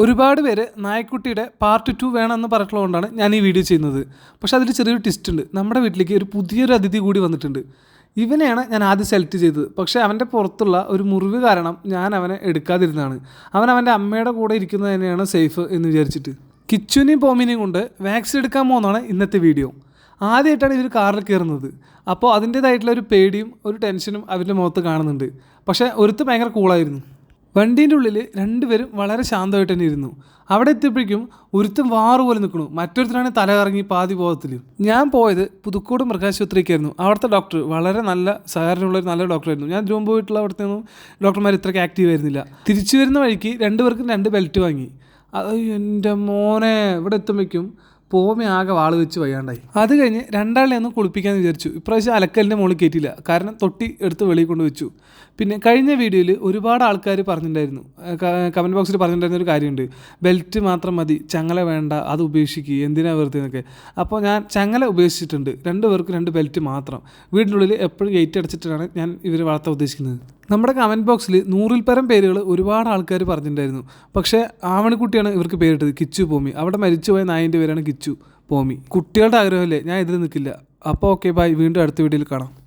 ഒരുപാട് പേര് നായക്കുട്ടിയുടെ part two വേണമെന്ന് പറഞ്ഞിട്ടുള്ളതുകൊണ്ടാണ് ഞാൻ ഈ വീഡിയോ ചെയ്യുന്നത്. പക്ഷെ അതിൽ ചെറിയൊരു ട്വിസ്റ്റ് ഉണ്ട്. നമ്മുടെ വീട്ടിലേക്ക് ഒരു പുതിയൊരു അതിഥി കൂടി വന്നിട്ടുണ്ട്. ഇവനെയാണ് ഞാൻ ആദ്യം സെലക്ട് ചെയ്തത്. പക്ഷേ അവന്റെ പുറത്തുള്ള ഒരു മുറിവ് കാരണം ഞാൻ അവനെ എടുക്കാതിരുന്നതാണ്. അവൻ അവന്റെ അമ്മയുടെ കൂടെ ഇരിക്കുന്നത് തന്നെയാണ് സേഫ് എന്ന് വിചാരിച്ചിട്ട്. കിച്ചുവിനെയും പോമിനെയും കൊണ്ട് വാക്സിൻ എടുക്കാൻ പോകുന്നതാണ് ഇന്നത്തെ വീഡിയോ ആദ്യമായിട്ടാണ് ഇവർ കാറിൽ കയറുന്നത്. അപ്പോൾ അതിന്റേതായിട്ടുള്ള ഒരു പേടിയും ഒരു ടെൻഷനും അവരുടെ മുഖത്ത് കാണുന്നുണ്ട്. പക്ഷേ ഒരുത്ത് ഭയങ്കര കൂളായിരുന്നു വണ്ടീന്റെ ഉള്ളിൽ രണ്ടുപേരും വളരെ ശാന്തമായിട്ട് തന്നെ ഇരുന്നു. അവിടെ എത്തിയപ്പോഴേക്കും ഒരുത്തൻ വാറു പോലെ നിൽക്കണു മറ്റൊരുത്തനാണ് തല കറങ്ങി പാതി ബോധത്തിൽ ഞാൻ പോയത് പുതുക്കോട് മൃഗാശുപത്രിക്കായിരുന്നു. അവിടുത്തെ ഡോക്ടർ വളരെ നല്ല സഹകരണമുള്ള ഒരു നല്ല ഡോക്ടറായിരുന്നു ഞാൻ ജോം പോയിട്ടുള്ള അവിടുത്തെ ഒന്നും ഡോക്ടർമാർ ഇത്രയ്ക്ക് ആക്റ്റീവ് ആയിരുന്നില്ല. തിരിച്ചു വരുന്ന വഴിക്ക് രണ്ടുപേർക്കും രണ്ട് ബെൽറ്റ് വാങ്ങി. അത് എന്റെ മോനെ ഇവിടെ എത്തുമ്പോഴേക്കും പോമി ആകെ വാൾ വെച്ച് വയ്യാണ്ടായി. അത് കഴിഞ്ഞ് രണ്ടാളെ ഒന്ന് കുളിപ്പിക്കാമെന്ന് വിചാരിച്ചു. ഇപ്രാവശ്യം അലക്കലിന്റെ മുകളിൽ കയറ്റിയില്ല കാരണം തൊട്ടി എടുത്ത് വെളിയിൽ കൊണ്ട് വെച്ചു. പിന്നെ കഴിഞ്ഞ വീഡിയോയിൽ ഒരുപാട് ആൾക്കാർ പറഞ്ഞിട്ടുണ്ടായിരുന്നു. കമന്റ് ബോക്സിൽ പറഞ്ഞിട്ടുണ്ടായിരുന്ന ഒരു കാര്യമുണ്ട്. ബെൽറ്റ് മാത്രം മതി ചങ്ങല വേണ്ട അത് ഉപേക്ഷിക്കുക എന്തിനാ വെറുതെ എന്നൊക്കെ. അപ്പോൾ ഞാൻ ചങ്ങല ഉപേക്ഷിച്ചിട്ടുണ്ട്. രണ്ട് പേർക്ക് രണ്ട് ബെൽറ്റ് മാത്രം. വീടിനുള്ളിൽ എപ്പോഴും ഗേറ്റ് അടച്ചിട്ടാണ് ഞാൻ ഇവർ വളർത്താൻ ഉദ്ദേശിക്കുന്നത്. നമ്മുടെ കമന്റ് ബോക്സിൽ നൂറിൽ പരം പേരുകൾ ഒരുപാട് ആൾക്കാർ പറഞ്ഞിട്ടുണ്ടായിരുന്നു. പക്ഷേ ആവണിക്കുട്ടിയാണ് ഇവർക്ക് പേരിട്ടത് കിച്ചു പോമി. അവിടെ മരിച്ചുപോയ നായിന്റെ പേരാണ് കിച്ചു പോമി. കുട്ടികളുടെ ആഗ്രഹമല്ലേ? ഞാൻ ഇതിൽ നിൽക്കില്ല. അപ്പോൾ ഓക്കെ ബൈ വീണ്ടും അടുത്ത വീഡിയോയിൽ കാണാം.